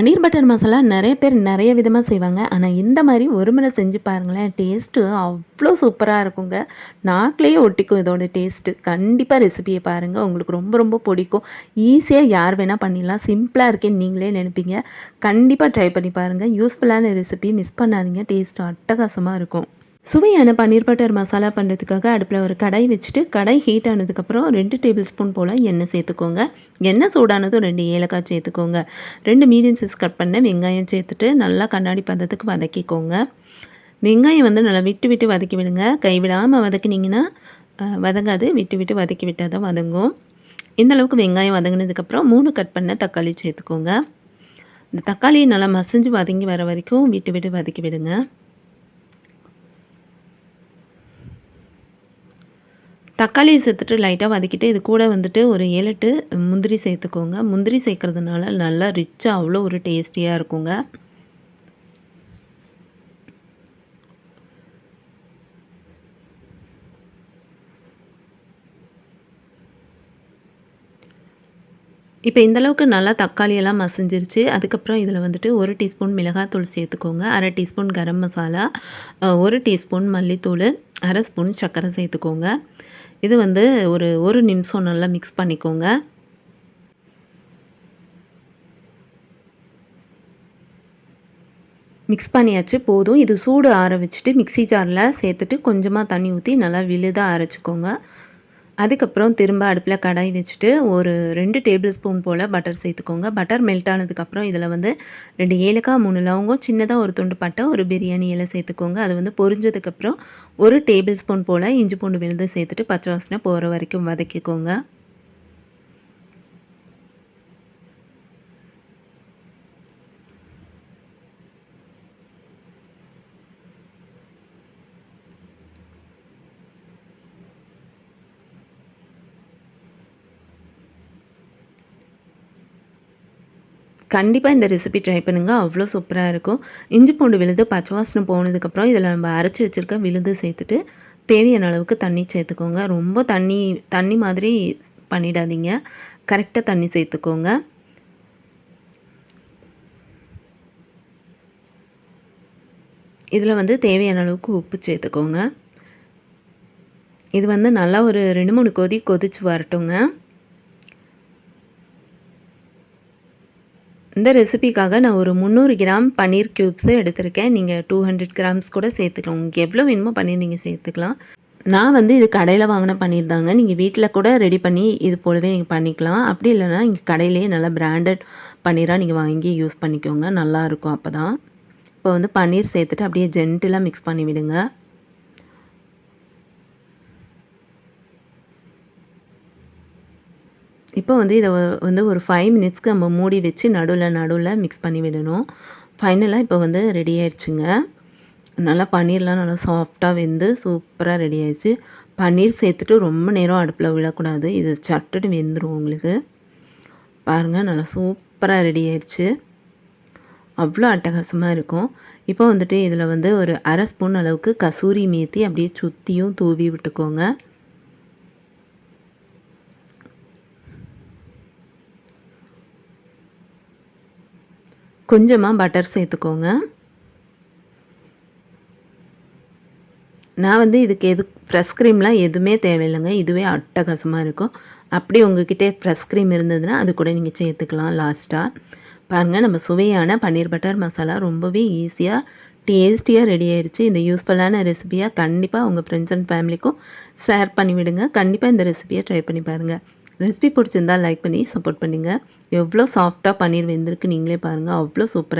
பன்னீர் butter masala நிறைய பேர் நிறைய விதமாக செய்வாங்க. ஆனால் இந்த மாதிரி ஒரு முறை செஞ்சு பாருங்களேன் டேஸ்ட்டு அவ்வளோ சூப்பராக இருக்குங்க. நாக்கிலேயே ஒட்டிக்கும் இதோட டேஸ்ட்டு கண்டிப்பாக ரெசிபியை பாருங்கள் உங்களுக்கு ரொம்ப ரொம்ப பிடிக்கும். ஈஸியாக யார் வேணால் பண்ணிடலாம். சிம்பிளாக இருக்கேன்னு நீங்களே நினைப்பீங்க. கண்டிப்பாக ட்ரை பண்ணி பாருங்கள் யூஸ்ஃபுல்லான ரெசிபி மிஸ் பண்ணாதீங்க. டேஸ்ட் அட்டகாசமாக இருக்கும். சுவையான பன்னீர் பட்டர் மசாலா பண்ணுறதுக்காக அடுப்பில் ஒரு கடாய் வச்சுட்டு கடாய் ஹீட் ஆனதுக்கப்புறம் ரெண்டு டேபிள் ஸ்பூன் போல் எண்ணெய் சேர்த்துக்கோங்க. எண்ணெய் சூடானதும் ரெண்டு ஏலக்காய் சேர்த்துக்கோங்க. ரெண்டு மீடியம் சைஸ் கட் பண்ண வெங்காயம் சேர்த்துட்டு நல்லா கண்ணாடி பதத்துக்கு வதக்கிக்கோங்க. வெங்காயம் வந்து நல்லா விட்டு விட்டு வதக்கி விடுங்க. கைவிடாமல் வதக்கினீங்கன்னா வதங்காது. விட்டு விட்டு வதக்கி விட்டால் தான் வதங்கும். இந்த அளவுக்கு வெங்காயம் வதங்கினதுக்கப்புறம் மூணு கட் பண்ண தக்காளி சேர்த்துக்கோங்க. இந்த தக்காளியை நல்லா மசிஞ்சு வதங்கி வர வரைக்கும் விட்டு விட்டு வதக்கி விடுங்க. தக்காளியை சேர்த்துட்டு லைட்டாக வதக்கிட்டு இது கூட வந்துட்டு ஒரு ஏழு எட்டு முந்திரி சேர்த்துக்கோங்க. முந்திரி சேர்க்குறதுனால நல்லா ரிச்சாக அவ்வளோ ஒரு டேஸ்டியாக இருக்குங்க. இப்போ இந்தளவுக்கு நல்லா தக்காளியெல்லாம் மசிஞ்சிருச்சு. அதுக்கப்புறம் இதில் வந்துட்டு ஒரு டீஸ்பூன் மிளகாத்தூள் சேர்த்துக்கோங்க. அரை டீஸ்பூன் கரம் மசாலா ஒரு டீஸ்பூன் மல்லித்தூள் அரை ஸ்பூன் சர்க்கரை சேர்த்துக்கோங்க. இது வந்து ஒரு ஒரு நிமிஷம் நல்லா மிக்ஸ் பண்ணிக்கோங்க. மிக்ஸ் பண்ணியாச்சு போதும். இது சூடு ஆற வச்சுட்டு மிக்சி ஜாரில் சேர்த்துட்டு கொஞ்சமாக தண்ணி ஊற்றி நல்லா விழுதாக அரைச்சிக்கோங்க. அதுக்கப்புறம் திரும்ப அடுப்பில் கடாய் வச்சுட்டு ஒரு ரெண்டு டேபிள் ஸ்பூன் போல் பட்டர் சேர்த்துக்கோங்க. பட்டர் மெல்ட் ஆனதுக்கப்புறம் இதில் வந்து ரெண்டு ஏலக்காய் மூணு லவங்கம் சின்னதாக ஒரு துண்டு பட்டை ஒரு பிரியாணி இலை சேர்த்துக்கோங்க. அது வந்து பொரிஞ்சதுக்கப்புறம் ஒரு டேபிள் ஸ்பூன் போல் இஞ்சி பூண்டு விழுந்து சேர்த்துட்டு பச்சை வாசனை போகிற வரைக்கும் வதக்கிக்கோங்க. கண்டிப்பாக இந்த ரெசிபி ட்ரை பண்ணுங்கள் அவ்வளோ சூப்பராக இருக்கும். இஞ்சி பூண்டு விழுது பச்சை வாசனை போனதுக்கப்புறம் இதில் நம்ம அரைச்சி வச்சுருக்க விழுது சேர்த்துட்டு தேவையான அளவுக்கு தண்ணி சேர்த்துக்கோங்க. ரொம்ப தண்ணி தண்ணி மாதிரி பண்ணிடாதீங்க. கரெக்டாக தண்ணி சேர்த்துக்கோங்க. இதில் வந்து தேவையான அளவுக்கு உப்பு சேர்த்துக்கோங்க. இது வந்து நல்லா ஒரு ரெண்டு மூணு கொதி கொதித்து வரட்டுங்க. இந்த ரெசிபிக்காக நான் ஒரு முந்நூறு கிராம் பன்னீர் க்யூப்ஸு எடுத்திருக்கேன். நீங்கள் டூ ஹண்ட்ரட் கிராம்ஸ் கூட சேர்த்துக்கலாம். உங்களுக்கு எவ்வளோ வேணுமோ பன்னீர் நீங்கள் சேர்த்துக்கலாம். நான் வந்து இது கடையில் வாங்கின பன்னீர் தாங்க. நீங்கள் வீட்டில் கூட ரெடி பண்ணி இது போலவே நீங்கள் பண்ணிக்கலாம். அப்படி இல்லைனா இங்கே கடையிலேயே நல்லா பிராண்டட் பன்னீராக நீங்கள் வாங்கி யூஸ் பண்ணிக்கோங்க. நல்லாயிருக்கும் அப்போ தான் இப்போ வந்து பன்னீர் சேர்த்துட்டு அப்படியே ஜென்டிலாக மிக்ஸ் பண்ணி விடுங்க. இப்போ வந்து இதை வந்து ஒரு ஃபைவ் மினிட்ஸ்க்கு நம்ம மூடி வச்சு நடுவில் நடுவில் மிக்ஸ் பண்ணி விடணும். ஃபைனலாக இப்போ வந்து ரெடி ஆயிடுச்சுங்க. நல்லா பன்னீர்லாம் நல்லா சாஃப்டாக வெந்து சூப்பராக ரெடி ஆயிடுச்சு. பன்னீர் சேர்த்துட்டு ரொம்ப நேரம் அடுப்பில் விடக்கூடாது. இது சட்டுட்டு வெந்துடும் உங்களுக்கு. பாருங்கள் நல்லா சூப்பராக ரெடி ஆயிடுச்சு. அவ்வளோ அட்டகாசமாக இருக்கும். இப்போ வந்துட்டு இதில் வந்து ஒரு அரை ஸ்பூன் அளவுக்கு கசூரி மேத்தி அப்படியே சுற்றியும் தூவி விட்டுக்கோங்க. கொஞ்சமாக பட்டர் சேர்த்துக்கோங்க. நான் வந்து இதுக்கு எது ஃப்ரெஷ் க்ரீம்லாம் எதுவுமே தேவையில்லைங்க. இதுவே அட்டகாசமாக இருக்கும். அப்படி உங்ககிட்ட ஃப்ரெஷ் க்ரீம் இருந்ததுன்னா அது கூட நீங்கள் சேர்த்துக்கலாம் லாஸ்ட்டாக பாருங்கள் நம்ம சுவையான பன்னீர் பட்டர் மசாலா ரொம்பவே ஈஸியாக டேஸ்டியாக ரெடி ஆயிடுச்சு இந்த யூஸ்ஃபுல்லான ரெசிபியாக கண்டிப்பாக உங்கள் ஃப்ரெண்ட்ஸ் அண்ட் ஃபேமிலிக்கும் ஷேர் பண்ணிவிடுங்க. கண்டிப்பாக இந்த ரெசிபியை ட்ரை பண்ணி பாருங்கள் ரெசிபி பிடிச்சிருந்தால் லைக் பண்ணி சப்போர்ட் பண்ணுங்கள் எவ்வளோ சாஃப்டாக பன்னீர் வெந்திருக்கு நீங்களே பாருங்கள் அவ்வளோ சூப்பராக